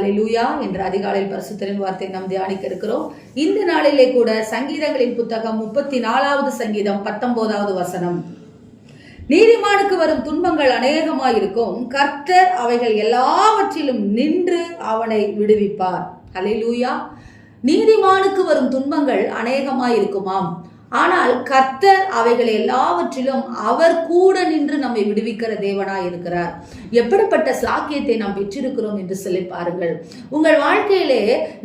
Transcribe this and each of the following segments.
ஹalleluya என்ற அதிகாலையில் பரிசுத்தரின் வார்த்தை நாம் தியானிக்க இருக்கிறோம். இந்த நாளிலே கூட சங்கீதங்களின் புத்தகம் முப்பத்தி நாலாவது சங்கீதம் பத்தொன்பதாவது வசனம். நீதிமானுக்கு வரும் துன்பங்கள் அநேகமாயிருக்கும் கர்த்தர் அவைகள் எல்லாவற்றிலும் நின்று அவனை விடுவிப்பார். ஹalleluya. நீதிமானுக்கு வரும் துன்பங்கள் அநேகமாயிருக்குமாம் ஆனால் கர்த்தர் அவைகள் எல்லாவற்றிலும் அவர் கூட நின்று நம்மை விடுவிக்கிற தேவனாய் இருக்கிறார். எப்படிப்பட்ட சாக்கியத்தை நாம் பெற்றிருக்கிறோம் என்று சொல்லி பாருங்கள். உங்கள் வாழ்க்கையிலே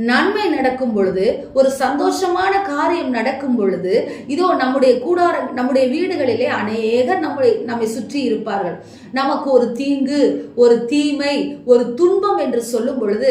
நன்மை நடக்கும் பொழுது ஒரு சந்தோஷமான காரியம் நடக்கும் பொழுது இதோ நம்முடைய கூடார நம்முடைய வீடுகளிலே அநேகர் நம்முடைய நம்மை சுற்றி இருப்பார்கள். நமக்கு ஒரு தீங்கு ஒரு தீமை ஒரு துன்பம் என்று சொல்லும் பொழுது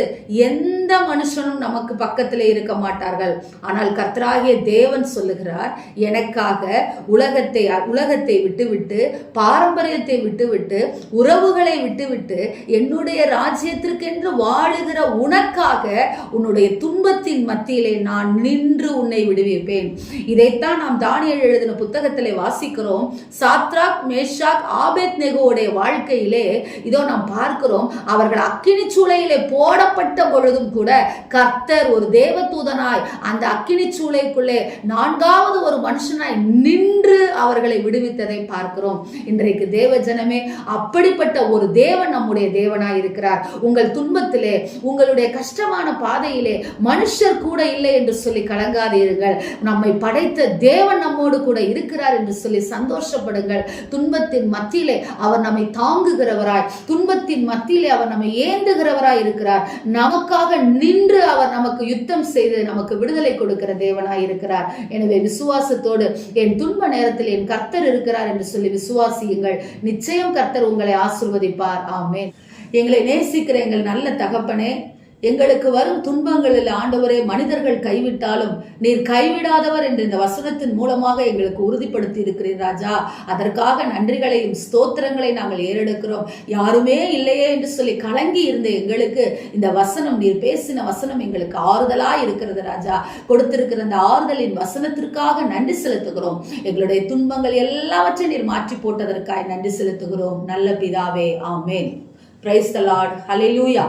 எந்த மனுஷனும் நமக்கு பக்கத்திலே இருக்க மாட்டார்கள். ஆனால் கர்த்தராகிய தேவன் சொல்லுகிறார் எனக்காக உலகத்தை உலகத்தை விட்டுவிட்டு பாரம்பரியத்தை விட்டுவிட்டு உறவுகளை விட்டுவிட்டு என்னுடைய ராஜ்யத்திற்கென்று வாழுகிற உனக்காக உன்னுடைய துன்பத்தின் மத்தியிலே நான் நின்று உன்னை விடுவிப்பேன். இதைத்தான் நாம் தானியல் எழுதின புத்தகத்திலே வாசிக்கிறோம். சாத்ராக் மேஷாக் ஆபேத் நெகோடைய வாழ்க்கையிலே இதோ நாம் பார்க்கிறோம். அவர்கள் அக்கினி சூளையிலே போடப்பட்ட பொழுதும் கூட கர்த்தர் ஒரு தேவதூதனாய் அந்த அக்கினி சூளைக்குள்ளே நான்காவது ஒரு மனுஷனாய் நின்று அவர்களை விடுவித்ததை பார்க்கிறோம். இன்றைக்கு தேவ ஜனமே அப்படிப்பட்ட ஒரு தேவன் நம்முடைய தேவனாய் இருக்கிறார். உங்கள் துன்பத்திலே உங்களுடைய கஷ்டமான பாதையிலே மனுஷர் கூட இல்லை என்று சொல்லி கலங்காதீர்கள். நம்மை படைத்த தேவன் நம்மோடு கூட இருக்கிறார் என்று சொல்லி சந்தோஷப்படுங்கள். துன்பத்தின் மத்தியிலே அவர் நம்மை தாங்குகிறவராய் துன்பத்தின் மத்தியிலே அவர் நம்மை ஏந்துகிறவராய் இருக்கிறார். நமக்காக நின்று அவர் நமக்கு யுத்தம் செய்து நமக்கு விடுதலை கொடுக்கிற தேவனாய் இருக்கிறார். எனவே விசுவாசத்தோடு என் துன்ப நேரத்தில் என் கர்த்தர் இருக்கிறார் என்று சொல்லி விசுவாசியுங்கள். நிச்சயம் கர்த்தர் உங்களை ஆசிர்வதிப்பார். ஆமேன். எங்களை நேசிக்கிற எங்கள் நல்ல தகப்பனே எங்களுக்கு வரும் துன்பங்களில் ஆண்டவரே மனிதர்கள் கைவிட்டாலும் நீர் கைவிடாதவர் என்று இந்த வசனத்தின் மூலமாக எங்களுக்கு உறுதிப்படுத்தி இருக்கிறீர் ராஜா. அதற்காக நன்றிகளையும் ஸ்தோத்திரங்களை நாங்கள் ஏறெடுக்கிறோம். யாருமே இல்லையே என்று சொல்லி கலங்கி இருந்த எங்களுக்கு இந்த வசனம் நீர் பேசின வசனம் எங்களுக்கு ஆறுதலாக இருக்கிறது ராஜா. கொடுத்திருக்கிற அந்த ஆறுதலின் வசனத்திற்காக நன்றி செலுத்துகிறோம். எங்களுடைய துன்பங்கள் எல்லாவற்றையும் நீர் மாற்றி போட்டதற்காக நன்றி செலுத்துகிறோம். நல்ல பிதாவே ஆமேன். Praise the Lord hallelujah